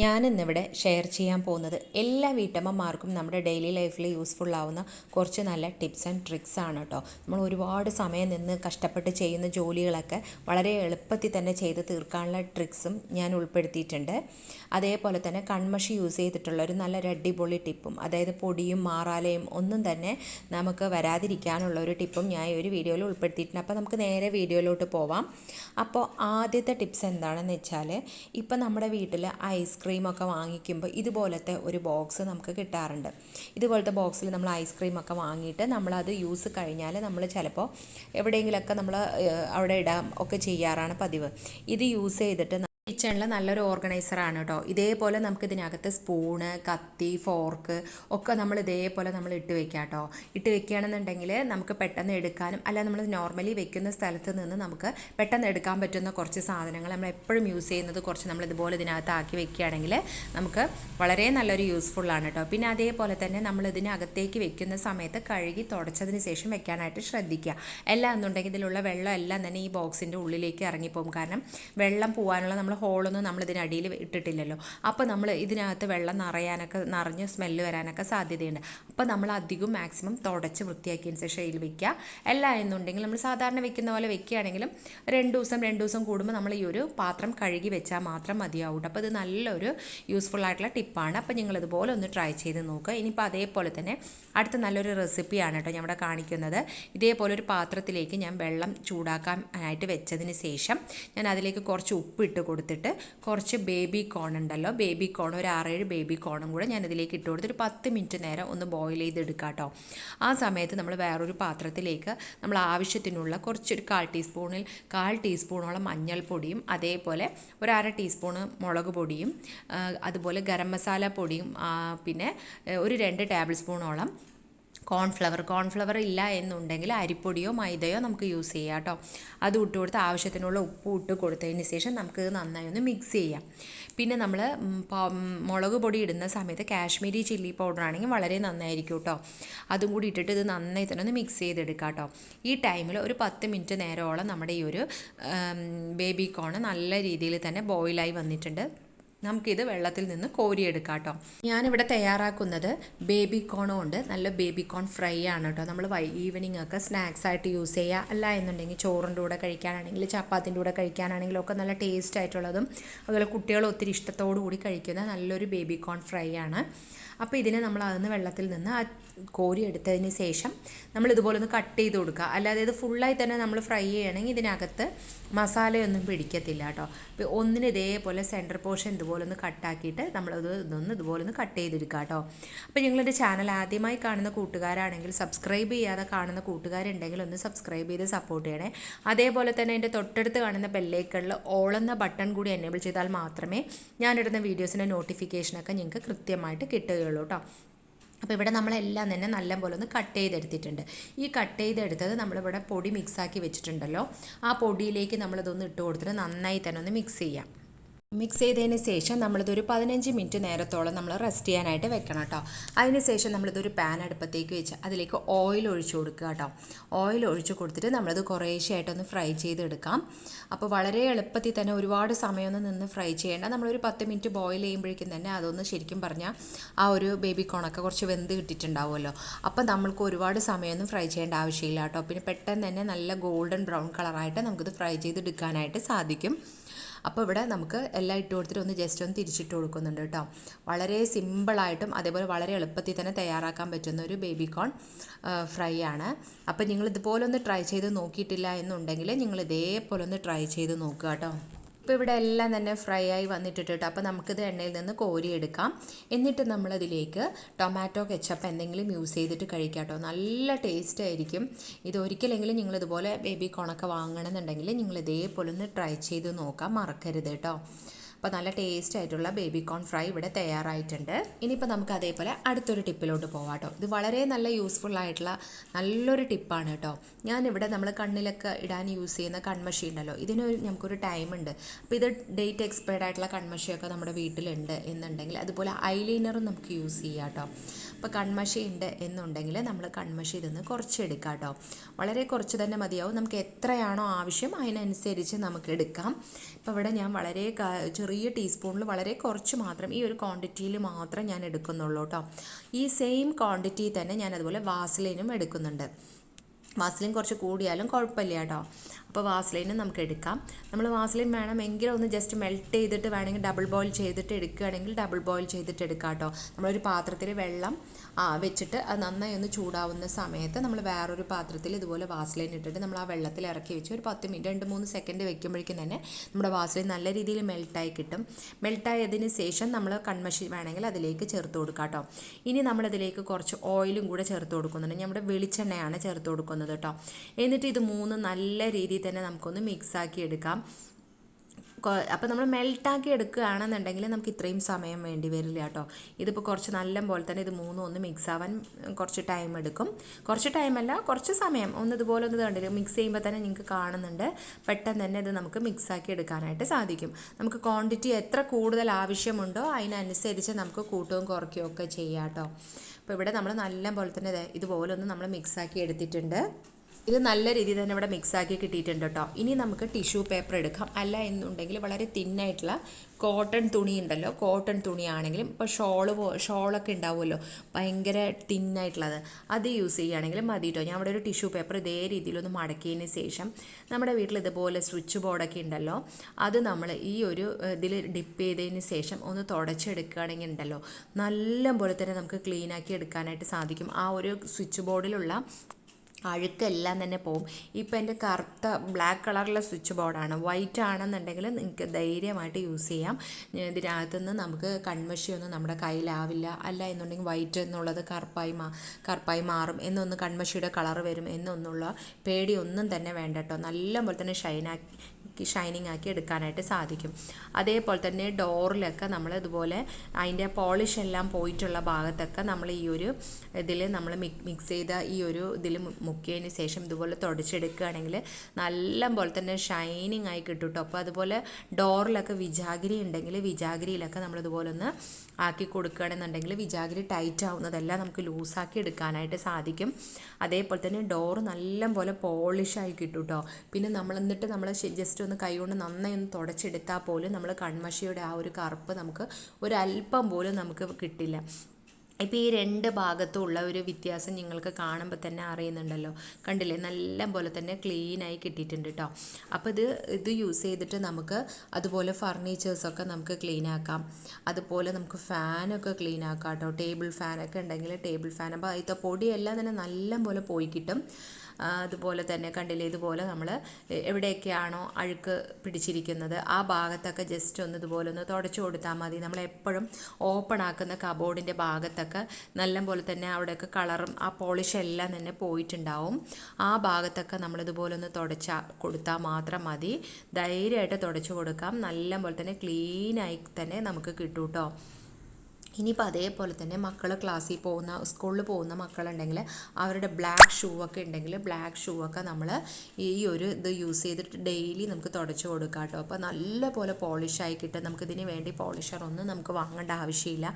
ഞാനിന്നിവിടെ ഷെയർ ചെയ്യാൻ പോകുന്നത് എല്ലാ വീട്ടമ്മമാർക്കും നമ്മുടെ ഡെയിലി ലൈഫിൽ യൂസ്ഫുൾ ആവുന്ന കുറച്ച് നല്ല ടിപ്സ് ആൻഡ് ട്രിക്സ് ആണ് കേട്ടോ നമ്മൾ ഒരുപാട് സമയം നിന്ന് കഷ്ടപ്പെട്ട് ചെയ്യുന്ന ജോലികളൊക്കെ വളരെ എളുപ്പത്തിൽ തന്നെ ചെയ്ത് തീർക്കാനുള്ള ട്രിക്സും ഞാൻ ഉൾപ്പെടുത്തിയിട്ടുണ്ട്. അതേപോലെ തന്നെ കൺമഷി യൂസ് ചെയ്തിട്ടുള്ള ഒരു നല്ല അടിപൊളി ടിപ്പും അതായത് പൊടിയും മാറാലയും ഒന്നും തന്നെ നമുക്ക് വരാതിരിക്കാനുള്ള ഒരു ടിപ്പും ഞാൻ ഈ ഒരു വീഡിയോയിൽ ഉൾപ്പെടുത്തിയിട്ടുണ്ട്. അപ്പോൾ നമുക്ക് നേരെ വീഡിയോയിലോട്ട് പോവാം. അപ്പോൾ ആദ്യത്തെ ടിപ്സ് എന്താണെന്ന് വെച്ചാൽ ഇപ്പം നമ്മുടെ വീട്ടിൽ ഐസ്ക്രീമൊക്കെ വാങ്ങിക്കുമ്പോൾ ഇതുപോലത്തെ ഒരു ബോക്സ് നമുക്ക് കിട്ടാറുണ്ട്. ഇതുപോലത്തെ ബോക്സിൽ നമ്മൾ ഐസ്ക്രീമൊക്കെ വാങ്ങിയിട്ട് നമ്മളത് യൂസ് കഴിഞ്ഞാൽ നമ്മൾ ചിലപ്പോൾ എവിടെയെങ്കിലുമൊക്കെ നമ്മൾ അവിടെ ഇടാം ഒക്കെ ചെയ്യാറാണ് പതിവ്. ഇത് യൂസ് ചെയ്തിട്ട് കിച്ചണിൽ നല്ലൊരു ഓർഗനൈസർ ആണ് കേട്ടോ ഇതേപോലെ നമുക്ക് ഇതിനകത്ത് സ്പൂണ് കത്തി ഫോർക്ക് ഒക്കെ നമ്മൾ ഇതേപോലെ നമ്മൾ ഇട്ട് വെക്കാം കേട്ടോ ഇട്ട് വെക്കുകയാണെന്നുണ്ടെങ്കിൽ നമുക്ക് പെട്ടെന്ന് എടുക്കാനും അല്ല നമ്മൾ നോർമലി വെക്കുന്ന സ്ഥലത്ത് നിന്ന് നമുക്ക് പെട്ടെന്ന് എടുക്കാൻ പറ്റുന്ന കുറച്ച് സാധനങ്ങൾ നമ്മൾ എപ്പോഴും യൂസ് ചെയ്യുന്നത് കുറച്ച് നമ്മൾ ഇതുപോലെ ഇതിനകത്ത് ആക്കി വെക്കുകയാണെങ്കിൽ നമുക്ക് വളരെ നല്ലൊരു യൂസ്ഫുള്ളാണ് കേട്ടോ പിന്നെ അതേപോലെ തന്നെ നമ്മൾ ഇതിനകത്തേക്ക് വെക്കുന്ന സമയത്ത് കഴുകി തുടച്ചതിന് ശേഷം വെക്കാനായിട്ട് ശ്രദ്ധിക്കുക. എല്ലാം എന്നുണ്ടെങ്കിൽ ഇതിലുള്ള വെള്ളം എല്ലാം തന്നെ ഈ ബോക്സിന്റെ ഉള്ളിലേക്ക് ഇറങ്ങിപ്പോകും. കാരണം വെള്ളം പോകാനുള്ള നമ്മൾ ഹോളൊന്നും നമ്മൾ ഇതിനടിയിൽ ഇട്ടിട്ടില്ലല്ലോ. അപ്പോൾ നമ്മൾ ഇതിനകത്ത് വെള്ളം നിറയാനൊക്കെ നിറഞ്ഞ് സ്മെല്ല് വരാനൊക്കെ സാധ്യതയുണ്ട്. അപ്പോൾ നമ്മൾ അധികം മാക്സിമം തുടച്ച് വൃത്തിയാക്കിയതിന് ശേഷം ഇതിൽ വെക്കുക. അല്ല എന്നുണ്ടെങ്കിൽ നമ്മൾ സാധാരണ വെക്കുന്ന പോലെ വെക്കുകയാണെങ്കിലും രണ്ട് ദിവസം രണ്ട് ദിവസം കൂടുമ്പോൾ നമ്മൾ ഈ ഒരു പാത്രം കഴുകി വെച്ചാൽ മാത്രം മതിയാവും അപ്പോൾ ഇത് നല്ലൊരു യൂസ്ഫുൾ ആയിട്ടുള്ള ടിപ്പാണ് അപ്പോൾ നിങ്ങൾ ഇതുപോലെ ഒന്ന് ട്രൈ ചെയ്ത് നോക്കുക. ഇനിയിപ്പോൾ അതേപോലെ തന്നെ അടുത്ത നല്ലൊരു റെസിപ്പിയാണ് കേട്ടോ ഞാൻ ഇവിടെ കാണിക്കുന്നത്. ഇതേപോലെ ഒരു പാത്രത്തിലേക്ക് ഞാൻ വെള്ളം ചൂടാക്കാൻ ആയിട്ട് വെച്ചതിന് ശേഷം ഞാൻ അതിലേക്ക് കുറച്ച് ഉപ്പ് ഇട്ട് കൊടുത്തിട്ട് കുറച്ച് ബേബി കോൺ ഉണ്ടല്ലോ. ബേബി കോൺ ഒരു ആറേഴ് ബേബി കോണും കൂടെ ഞാൻ ഇതിലേക്ക് ഇട്ട് കൊടുത്തിട്ട് പത്ത് മിനിറ്റ് നേരം ഒന്ന് ബോയിൽ ചെയ്തെടുക്കാം കേട്ടോ ആ സമയത്ത് നമ്മൾ വേറൊരു പാത്രത്തിലേക്ക് നമ്മൾ ആവശ്യത്തിനുള്ള കുറച്ചൊരു കാൽ ടീസ്പൂണിൽ കാൽ ടീസ്പൂണോളം മഞ്ഞൾപ്പൊടിയും അതേപോലെ ഒരു അര ടീസ്പൂൺ മുളക് പൊടിയും അതുപോലെ ഗരം മസാല പൊടിയും പിന്നെ ഒരു രണ്ട് ടേബിൾ സ്പൂണോളം കോൺഫ്ലവർ കോൺഫ്ലവർ ഇല്ല എന്നുണ്ടെങ്കിൽ അരിപ്പൊടിയോ മൈദയോ നമുക്ക് യൂസ് ചെയ്യാം കേട്ടോ. അത് ഇട്ട് കൊടുത്ത് ആവശ്യത്തിനുള്ള ഉപ്പ് ഇട്ട് കൊടുത്തതിന് ശേഷം നമുക്ക് നന്നായി ഒന്ന് മിക്സ് ചെയ്യാം. പിന്നെ നമ്മൾ മുളക് പൊടി ഇടുന്ന സമയത്ത് കാശ്മീരി ചില്ലി പൗഡർ ആണെങ്കിൽ വളരെ നന്നായിരിക്കും കേട്ടോ. അതും കൂടി ഇട്ടിട്ട് ഇത് നന്നായി തന്നെ ഒന്ന് മിക്സ് ചെയ്തെടുക്കാം കേട്ടോ. ഈ ടൈമിൽ ഒരു പത്ത് മിനിറ്റ് നേരമോളം നമ്മുടെ ഈ ഒരു ബേബി കോൺ നല്ല രീതിയിൽ തന്നെ ബോയിലായി വന്നിട്ടുണ്ട്. നമുക്കിത് വെള്ളത്തിൽ നിന്ന് കോരിയെടുക്കാം കേട്ടോ ഞാനിവിടെ തയ്യാറാക്കുന്നത് ബേബി കോൺ കൊണ്ട് നല്ല ബേബി കോൺ ഫ്രൈ ആണ് കേട്ടോ നമ്മൾ വൈ ഈവനിങ് ഒക്കെ സ്നാക്സ് ആയിട്ട് യൂസ് ചെയ്യുക അല്ല എന്നുണ്ടെങ്കിൽ ചോറിന്റെ കൂടെ കഴിക്കാനാണെങ്കിൽ ചപ്പാത്തിന്റെ കൂടെ കഴിക്കാനാണെങ്കിലും ഒക്കെ നല്ല ടേസ്റ്റ് ആയിട്ടുള്ളതും അതുപോലെ കുട്ടികൾ ഒത്തിരി ഇഷ്ടത്തോടു കൂടി കഴിക്കുന്ന നല്ലൊരു ബേബി കോൺ ഫ്രൈ ആണ്. അപ്പോൾ ഇതിനെ നമ്മൾ അതിന് വെള്ളത്തിൽ നിന്ന് കോരി എടുത്തതിന് ശേഷം നമ്മൾ ഇതുപോലെ ഒന്ന് കട്ട് ചെയ്ത് കൊടുക്കുക. അല്ലാതെ ഇത് ഫുള്ളായി തന്നെ നമ്മൾ ഫ്രൈ ചെയ്യണമെങ്കിൽ ഇതിനകത്ത് മസാലയൊന്നും പിടിക്കത്തില്ല കേട്ടോ. ഒന്നിന് ഇതേപോലെ സെന്റർ പോർഷൻ ഇതുപോലെ ഒന്ന് കട്ടാക്കിയിട്ട് നമ്മളത് ഇതൊന്ന് ഇതുപോലെ ഒന്ന് കട്ട് ചെയ്തെടുക്കുക കേട്ടോ. അപ്പോൾ നിങ്ങളുടെ ചാനൽ ആദ്യമായി കാണുന്ന കൂട്ടുകാരാണെങ്കിൽ സബ്സ്ക്രൈബ് ചെയ്യാതെ കാണുന്ന കൂട്ടുകാരുണ്ടെങ്കിൽ ഒന്ന് സബ്സ്ക്രൈബ് ചെയ്ത് സപ്പോർട്ട് ചെയ്യണേ. അതേപോലെ തന്നെ എന്റെ തൊട്ടടുത്ത് കാണുന്ന ബെല്ലേക്കളിൽ ഓൾ എന്ന ബട്ടൺ കൂടി എനേബിൾ ചെയ്താൽ മാത്രമേ ഞാനിടുന്ന വീഡിയോസിന്റെ നോട്ടിഫിക്കേഷനൊക്കെ നിങ്ങൾക്ക് കൃത്യമായിട്ട് കിട്ടുകയുള്ളൂ കേട്ടോ. അപ്പോൾ ഇവിടെ നമ്മളെല്ലാം തന്നെ നല്ല പോലെ ഒന്ന് കട്ട് ചെയ്തെടുത്തിട്ടുണ്ട്. ഈ കട്ട് ചെയ്തെടുത്തത് നമ്മളിവിടെ പൊടി മിക്സാക്കി വെച്ചിട്ടുണ്ടല്ലോ. ആ പൊടിയിലേക്ക് നമ്മളിതൊന്ന് ഇട്ട് കൊടുത്തിട്ട് നന്നായി തന്നെ ഒന്ന് മിക്സ് ചെയ്യാം. മിക്സ് ചെയ്തതിന് ശേഷം നമ്മളിതൊരു പതിനഞ്ച് മിനിറ്റ് നേരത്തോളം നമ്മൾ റെസ്റ്റ് ചെയ്യാനായിട്ട് വെക്കണം കേട്ടോ. അതിന് ശേഷം നമ്മളിതൊരു പാൻ അടുപ്പത്തേക്ക് വെച്ച് അതിലേക്ക് ഓയിൽ ഒഴിച്ചു കൊടുക്കുക കേട്ടോ. ഓയിൽ ഒഴിച്ചു കൊടുത്തിട്ട് നമ്മളത് കുറേശ്ശെയായിട്ടൊന്ന് ഫ്രൈ ചെയ്തെടുക്കാം. അപ്പോൾ വളരെ എളുപ്പത്തിൽ തന്നെ ഒരുപാട് സമയമൊന്നും നിന്ന് ഫ്രൈ ചെയ്യേണ്ട. നമ്മളൊരു പത്ത് മിനിറ്റ് ബോയിൽ ചെയ്യുമ്പോഴേക്കും തന്നെ അതൊന്ന് ശരിക്കും പറഞ്ഞാൽ ആ ഒരു ബേബി കോണൊക്കെ കുറച്ച് വെന്ത് കിട്ടിയിട്ടുണ്ടാവുമല്ലോ. അപ്പോൾ നമ്മൾക്ക് ഒരുപാട് സമയമൊന്നും ഫ്രൈ ചെയ്യേണ്ട ആവശ്യമില്ല കേട്ടോ. പിന്നെ പെട്ടെന്ന് തന്നെ നല്ല ഗോൾഡൻ ബ്രൗൺ കളറായിട്ട് നമുക്കിത് ഫ്രൈ ചെയ്തെടുക്കാനായിട്ട് സാധിക്കും. അപ്പോൾ ഇവിടെ നമുക്ക് എല്ലാം ഇട്ട് കൊടുത്തിട്ട് ഒന്ന് ജസ്റ്റ് ഒന്ന് തിരിച്ചിട്ട് കൊടുക്കുന്നുണ്ട് കേട്ടോ. വളരെ സിമ്പിളായിട്ടും അതേപോലെ വളരെ എളുപ്പത്തിൽ തന്നെ തയ്യാറാക്കാൻ പറ്റുന്ന ഒരു ബേബി കോൺ ഫ്രൈ ആണ്. അപ്പോൾ നിങ്ങൾ ഇതുപോലെ ഒന്ന് ട്രൈ ചെയ്ത് നോക്കിയിട്ടില്ല എന്നുണ്ടെങ്കിൽ നിങ്ങൾ ഇതേപോലെ ഒന്ന് ട്രൈ ചെയ്ത് നോക്കുക കേട്ടോ. ഇപ്പോൾ ഇവിടെ എല്ലാം തന്നെ ഫ്രൈ ആയി വന്നിട്ടിട്ട് അപ്പോൾ നമുക്കിത് എണ്ണയിൽ നിന്ന് കോരിയെടുക്കാം എന്നിട്ട് നമ്മളതിലേക്ക് ടൊമാറ്റോ കെച്ചപ്പ് എന്തെങ്കിലും യൂസ് ചെയ്തിട്ട് കഴിക്കാം കേട്ടോ നല്ല ടേസ്റ്റ് ആയിരിക്കും. ഇത് ഒരിക്കലെങ്കിലും നിങ്ങൾ ഇതുപോലെ ബേബി കോണൊക്കെ വാങ്ങണമെന്നുണ്ടെങ്കിൽ നിങ്ങൾ ഇതേപോലെ ഒന്ന് ട്രൈ ചെയ്ത് നോക്കാം. മറക്കരുത് കേട്ടോ അപ്പോൾ നല്ല ടേസ്റ്റ് ആയിട്ടുള്ള ബേബി കോൺ ഫ്രൈ ഇവിടെ തയ്യാറായിട്ടുണ്ട്. ഇനിയിപ്പോൾ നമുക്ക് അതേപോലെ അടുത്തൊരു ടിപ്പിലോട്ട് പോവാം കേട്ടോ ഇത് വളരെ നല്ല യൂസ്ഫുൾ ആയിട്ടുള്ള നല്ലൊരു ടിപ്പാണ് കേട്ടോ. ഞാനിവിടെ നമ്മൾ കണ്ണിലൊക്കെ ഇടാൻ യൂസ് ചെയ്യുന്ന കൺമഷി ഉണ്ടല്ലോ ഇതിനൊരു നമുക്കൊരു ടൈം ഉണ്ട്. അപ്പോൾ ഇത് ഡേറ്റ് എക്സ്പയർഡ് ആയിട്ടുള്ള കൺമഷിയൊക്കെ നമ്മുടെ വീട്ടിലുണ്ട് എന്നുണ്ടെങ്കിൽ അതുപോലെ ഐലൈനറും നമുക്ക് യൂസ് ചെയ്യാം കേട്ടോ. അപ്പോൾ കൺമഷി ഉണ്ട് എന്നുണ്ടെങ്കിൽ നമ്മൾ കൺമഷി ഇതൊന്ന് കുറച്ച് എടുക്കാം കേട്ടോ. വളരെ കുറച്ച് തന്നെ മതിയാവും. നമുക്ക് എത്രയാണോ ആവശ്യം അതിനനുസരിച്ച് നമുക്ക് എടുക്കാം. ഇപ്പോൾ ഇവിടെ ഞാൻ വളരെ ചെറിയ ടീസ്പൂണിൽ വളരെ കുറച്ച് മാത്രം ഈ ഒരു ക്വാണ്ടിറ്റിയിൽ മാത്രം ഞാൻ എടുക്കുന്നുള്ളൂ കേട്ടോ ഈ സെയിം ക്വാണ്ടിറ്റി തന്നെ ഞാൻ അതുപോലെ വാസലിനും എടുക്കുന്നുണ്ട്. വാസലിൻ കുറച്ച് കൂടിയാലും കുഴപ്പമില്ല കേട്ടോ അപ്പോൾ വാസ്ലൈനും നമുക്ക് എടുക്കാം. നമ്മൾ വാസലിൻ വേണമെങ്കിൽ ഒന്ന് ജസ്റ്റ് മെൽറ്റ് ചെയ്തിട്ട് വേണമെങ്കിൽ ഡബിൾ ബോയിൽ ചെയ്തിട്ട് എടുക്കുകയാണെങ്കിൽ ഡബിൾ ബോയിൽ ചെയ്തിട്ട് എടുക്കാം കേട്ടോ നമ്മളൊരു പാത്രത്തിൽ വെള്ളം വെച്ചിട്ട് അത് നന്നായി ഒന്ന് ചൂടാവുന്ന സമയത്ത് നമ്മൾ വേറൊരു പാത്രത്തിൽ ഇതുപോലെ വാസലിൻ ഇട്ടിട്ട് നമ്മൾ ആ വെള്ളത്തിൽ ഇറക്കി വെച്ച് ഒരു പത്ത് മിനിറ്റ് രണ്ട് മൂന്ന് സെക്കൻഡ് വെക്കുമ്പോഴേക്കും തന്നെ നമ്മുടെ വാസലിൻ നല്ല രീതിയിൽ മെൽട്ടായി കിട്ടും. മെൽട്ടായതിന് ശേഷം നമ്മൾ കൺമഷി വേണമെങ്കിൽ അതിലേക്ക് ചേർത്ത് കൊടുക്കാം കേട്ടോ ഇനി നമ്മളതിലേക്ക് കുറച്ച് ഓയിലും കൂടെ ചേർത്ത് കൊടുക്കുന്നുണ്ട്. നമ്മുടെ വെളിച്ചെണ്ണയാണ് ചേർത്ത് കൊടുക്കുന്നത് കേട്ടോ എന്നിട്ട് ഇത് മൂന്ന് നല്ല രീതിയിൽ തന്നെ നമുക്കൊന്ന് മിക്സ് ആക്കി എടുക്കാം. അപ്പോൾ നമ്മൾ മെൽട്ടാക്കി എടുക്കുകയാണെന്നുണ്ടെങ്കിൽ നമുക്ക് ഇത്രയും സമയം വേണ്ടി വരില്ല കേട്ടോ. ഇതിപ്പോൾ കുറച്ച് നല്ല പോലെ തന്നെ ഇത് മൂന്നും ഒന്ന് മിക്സ് ആവാൻ കുറച്ച് ടൈം എടുക്കും. കുറച്ച് ടൈമല്ല കുറച്ച് സമയം. ഒന്ന് ഇതുപോലെ ഒന്ന് കണ്ടില്ല മിക്സ് ചെയ്യുമ്പോൾ തന്നെ നിങ്ങൾക്ക് കാണുന്നുണ്ട്. പെട്ടെന്ന് തന്നെ ഇത് നമുക്ക് മിക്സ് ആക്കി എടുക്കാനായിട്ട് സാധിക്കും. നമുക്ക് ക്വാണ്ടിറ്റി എത്ര കൂടുതൽ ആവശ്യമുണ്ടോ അതിനനുസരിച്ച് നമുക്ക് കൂട്ടുകയും കുറയ്ക്കുകയും ഒക്കെ ചെയ്യാം കേട്ടോ. അപ്പോൾ ഇവിടെ നമ്മൾ നല്ല പോലെ തന്നെ ഇതുപോലെ ഒന്ന് നമ്മൾ മിക്സ് ആക്കി എടുത്തിട്ടുണ്ട്. ഇത് നല്ല രീതിയിൽ തന്നെ ഇവിടെ മിക്സ് ആക്കി കിട്ടിയിട്ടുണ്ട് കേട്ടോ ഇനി നമുക്ക് ടിഷ്യൂ പേപ്പർ എടുക്കാം. അല്ല എന്നുണ്ടെങ്കിൽ വളരെ തിന്നായിട്ടുള്ള കോട്ടൺ തുണി ഉണ്ടല്ലോ. കോട്ടൺ തുണിയാണെങ്കിലും ഇപ്പോൾ ഷോൾ പോ ഷോളൊക്കെ ഉണ്ടാവുമല്ലോ. ഭയങ്കര തിന്നായിട്ടുള്ളത് അത് യൂസ് ചെയ്യുകയാണെങ്കിലും മതി കേട്ടോ ഞാൻ അവിടെ ഒരു ടിഷ്യൂ പേപ്പർ ഇതേ രീതിയിലൊന്ന് മടക്കിയതിന് ശേഷം നമ്മുടെ വീട്ടിൽ ഇതുപോലെ സ്വിച്ച് ബോർഡൊക്കെ ഉണ്ടല്ലോ. അത് നമ്മൾ ഈ ഒരു ഇതിൽ ഡിപ്പ് ചെയ്തതിന് ശേഷം ഒന്ന് തുടച്ചെടുക്കുകയാണെങ്കിൽ ഉണ്ടല്ലോ. നല്ല പോലെ തന്നെ നമുക്ക് ക്ലീനാക്കി എടുക്കാനായിട്ട് സാധിക്കും. ആ ഒരു സ്വിച്ച് ബോർഡിലുള്ള അഴുക്കെല്ലാം തന്നെ പോവും. ഇപ്പം എന്റെ കറുത്ത ബ്ലാക്ക് കളറിലെ സ്വിച്ച് ബോർഡാണ് വൈറ്റ് ആണെന്നുണ്ടെങ്കിൽ നിങ്ങൾക്ക് ധൈര്യമായിട്ട് യൂസ് ചെയ്യാം. ഇതിനകത്തുനിന്ന് നമുക്ക് കൺമഷിയൊന്നും നമ്മുടെ കയ്യിലാവില്ല. അല്ല എന്നുണ്ടെങ്കിൽ വൈറ്റ് എന്നുള്ളത് കറുപ്പായി മാ കറുപ്പായി മാറും. എന്നൊന്ന് കൺമഷിയുടെ കളർ വരും. എന്നൊന്നുള്ള പേടിയൊന്നും തന്നെ വേണ്ട കേട്ടോ. നല്ല പോലെ തന്നെ ഷൈനാക്കി ഷൈനിങ് ആക്കി എടുക്കാനായിട്ട് സാധിക്കും. അതേപോലെ തന്നെ ഡോറിലൊക്കെ നമ്മൾ ഇതുപോലെ അതിന്റെ പോളിഷ് എല്ലാം പോയിട്ടുള്ള ഭാഗത്തൊക്കെ നമ്മൾ ഈ ഒരു ഇതിൽ നമ്മൾ മിക്സ് ചെയ്ത ഈ ഒരു ഇതിൽ മുക്കിയതിന് ശേഷം ഇതുപോലെ തുടച്ചെടുക്കുകയാണെങ്കിൽ നല്ല പോലെ തന്നെ ഷൈനിങ് ആയി കിട്ടും കേട്ടോ അപ്പോൾ അതുപോലെ ഡോറിലൊക്കെ വിജാഗിരി ഉണ്ടെങ്കിൽ വിജാഗിരിയിലൊക്കെ ഒന്ന് ആക്കി കൊടുക്കുകയാണെന്നുണ്ടെങ്കിൽ വിജാഗിരി ടൈറ്റ് ആവുന്നതെല്ലാം നമുക്ക് ലൂസാക്കി എടുക്കാനായിട്ട് സാധിക്കും. അതേപോലെ തന്നെ ഡോറ് നല്ലപോലെ പോളിഷായി കിട്ടും കേട്ടോ പിന്നെ നമ്മൾ എന്നിട്ട് നമ്മൾ ജസ്റ്റ് ഒന്ന് കൈകൊണ്ട് നന്നായി ഒന്ന് തുടച്ചെടുത്താൽ പോലും നമ്മൾ കൺമഷിയുടെ ആ ഒരു കറുപ്പ് നമുക്ക് ഒരല്പം പോലും നമുക്ക് കിട്ടില്ല. ഇപ്പോൾ ഈ രണ്ട് ഭാഗത്തും ഉള്ള ഒരു വ്യത്യാസം നിങ്ങൾക്ക് കാണുമ്പോൾ തന്നെ അറിയുന്നുണ്ടല്ലോ. കണ്ടില്ലേ? നല്ല പോലെ തന്നെ ക്ലീനായി കിട്ടിയിട്ടുണ്ട് കേട്ടോ അപ്പോൾ ഇത് ഇത് യൂസ് ചെയ്തിട്ട് നമുക്ക് അതുപോലെ ഫർണിച്ചേഴ്സൊക്കെ നമുക്ക് ക്ലീൻ ആക്കാം. അതുപോലെ നമുക്ക് ഫാനൊക്കെ ക്ലീൻ ആക്കാം കേട്ടോ ടേബിൾ ഫാനൊക്കെ ഉണ്ടെങ്കിൽ ടേബിൾ ഫാൻ അപ്പോൾ അതിന്റെ പൊടിയെല്ലാം തന്നെ നല്ല പോലെ പോയി കിട്ടും. അതുപോലെ തന്നെ കണ്ടില്ലേ ഇതുപോലെ നമ്മൾ എവിടെയൊക്കെയാണോ അഴുക്ക് പിടിച്ചിരിക്കുന്നത് ആ ഭാഗത്തൊക്കെ ജസ്റ്റ് ഒന്ന് ഇതുപോലെ ഒന്ന് തുടച്ചു കൊടുത്താൽ മതി. നമ്മൾ എപ്പോഴും ഓപ്പൺ ആക്കുന്ന കബോർഡിന്റെ ഭാഗത്തൊക്കെ നല്ലപോലെ തന്നെ അവിടെയൊക്കെ കളറും ആ പോളിഷ് എല്ലാം തന്നെ പോയിട്ടുണ്ടാവും. ആ ഭാഗത്തൊക്കെ നമ്മളിതുപോലെ ഒന്ന് തുടച്ച കൊടുത്താൽ മാത്രം മതി. ധൈര്യമായിട്ട് തുടച്ചു കൊടുക്കാം. നല്ലപോലെ തന്നെ ക്ലീനായി തന്നെ നമുക്ക് കിട്ടും കേട്ടോ ഇനിയിപ്പോൾ അതേപോലെ തന്നെ മക്കൾ ക്ലാസ്സിൽ പോകുന്ന സ്കൂളിൽ പോകുന്ന മക്കളുണ്ടെങ്കിൽ അവരുടെ ബ്ലാക്ക് ഷൂ ഒക്കെ ഉണ്ടെങ്കിൽ ബ്ലാക്ക് ഷൂ ഒക്കെ നമ്മൾ ഈ ഒരു ഇത് യൂസ് ചെയ്തിട്ട് ഡെയിലി നമുക്ക് തുടച്ച് കൊടുക്കാം കേട്ടോ. അപ്പോൾ നല്ല പോലെ പോളിഷായി കിട്ടും. നമുക്കിതിന് വേണ്ടി പോളിഷർ ഒന്നും നമുക്ക് വാങ്ങേണ്ട ആവശ്യമില്ല.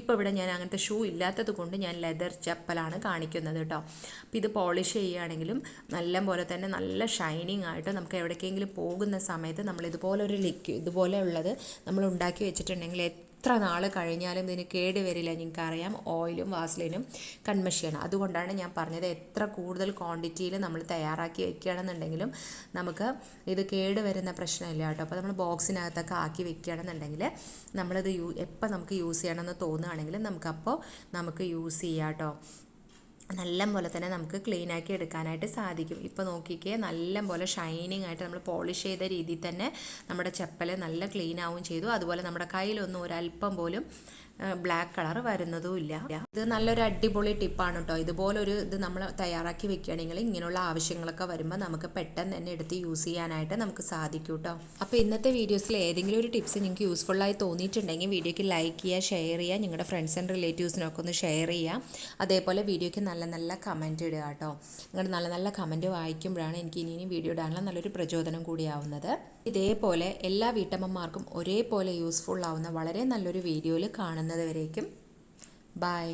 ഇപ്പോൾ ഇവിടെ ഞാൻ അങ്ങനത്തെ ഷൂ ഇല്ലാത്തത് കൊണ്ട് ഞാൻ ലെതർ ചപ്പലാണ് കാണിക്കുന്നത് കേട്ടോ. അപ്പോൾ ഇത് പോളിഷ് ചെയ്യുകയാണെങ്കിലും നല്ല പോലെ തന്നെ നല്ല ഷൈനിങ് ആയിട്ട് നമുക്ക് എവിടേക്കെങ്കിലും പോകുന്ന സമയത്ത് നമ്മൾ ഇതുപോലെ ഒരു ലിക്വിഡ് ഇതുപോലെയുള്ളത് നമ്മൾ ഉണ്ടാക്കി വെച്ചിട്ടുണ്ടെങ്കിൽ എത്ര നാൾ കഴിഞ്ഞാലും ഇതിന് കേട് വരില്ല നിങ്ങൾക്കറിയാം ഓയിലും വാസ്ലിനും കൺമഷിയാണ്. അതുകൊണ്ടാണ് ഞാൻ പറഞ്ഞത് എത്ര കൂടുതൽ ക്വാണ്ടിറ്റിയിൽ നമ്മൾ തയ്യാറാക്കി വെക്കുകയാണെന്നുണ്ടെങ്കിലും നമുക്ക് ഇത് കേട് വരുന്ന പ്രശ്നമില്ല കേട്ടോ. അപ്പോൾ നമ്മൾ ബോക്സിനകത്തൊക്കെ ആക്കി വെക്കുകയാണെന്നുണ്ടെങ്കിൽ നമ്മളിത് യൂ എപ്പോൾ നമുക്ക് യൂസ് ചെയ്യണമെന്ന് തോന്നുകയാണെങ്കിൽ നമുക്കപ്പോൾ നമുക്ക് യൂസ് ചെയ്യാം കേട്ടോ. നല്ല പോലെ തന്നെ നമുക്ക് ക്ലീൻ ആക്കി എടുക്കാനായിട്ട് സാധിക്കും. ഇപ്പോൾ നോക്കിക്കേ നല്ല പോലെ ഷൈനിങ് ആയിട്ട് നമ്മൾ പോളിഷ് ചെയ്ത രീതിയിൽ തന്നെ നമ്മുടെ ചെപ്പൽ നല്ല ക്ലീൻ ആവുകയും ചെയ്തു. അതുപോലെ നമ്മുടെ കയ്യിലൊന്നും ഒരല്പം പോലും ബ്ലാക്ക് കളർ വരുന്നതും ഇല്ല. ഇത് നല്ലൊരു അടിപൊളി ടിപ്പാണ് കേട്ടോ ഇതുപോലൊരു ഇത് നമ്മൾ തയ്യാറാക്കി വെക്കുകയാണെങ്കിൽ ഇങ്ങനെയുള്ള ആവശ്യങ്ങളൊക്കെ വരുമ്പോൾ നമുക്ക് പെട്ടെന്ന് തന്നെ എടുത്ത് യൂസ് ചെയ്യാനായിട്ട് നമുക്ക് സാധിക്കും കേട്ടോ അപ്പോൾ ഇന്നത്തെ വീഡിയോസിൽ ഏതെങ്കിലും ഒരു ടിപ്സ് നിങ്ങൾക്ക് യൂസ്ഫുള്ളായി തോന്നിയിട്ടുണ്ടെങ്കിൽ വീഡിയോയ്ക്ക് ലൈക്ക് ചെയ്യുക ഷെയർ ചെയ്യുക നിങ്ങളുടെ ഫ്രണ്ട്സ് ആൻഡ് റിലേറ്റീവ്സിനൊക്കെ ഒന്ന് ഷെയർ ചെയ്യുക. അതേപോലെ വീഡിയോയ്ക്ക് നല്ല നല്ല കമന്റ് ഇടുക കേട്ടോ നിങ്ങളുടെ നല്ല നല്ല കമന്റ് വായിക്കുമ്പോഴാണ് എനിക്ക് ഇനി വീഡിയോ ഇടാനുള്ള നല്ലൊരു പ്രചോദനം കൂടിയാവുന്നത് ഇതേപോലെ എല്ലാ വീട്ടമ്മമാർക്കും ഒരേപോലെ യൂസ്ഫുൾ ആവുന്ന വളരെ നല്ലൊരു വീഡിയോയിൽ കാണുന്നത് വരേക്കും. ബൈ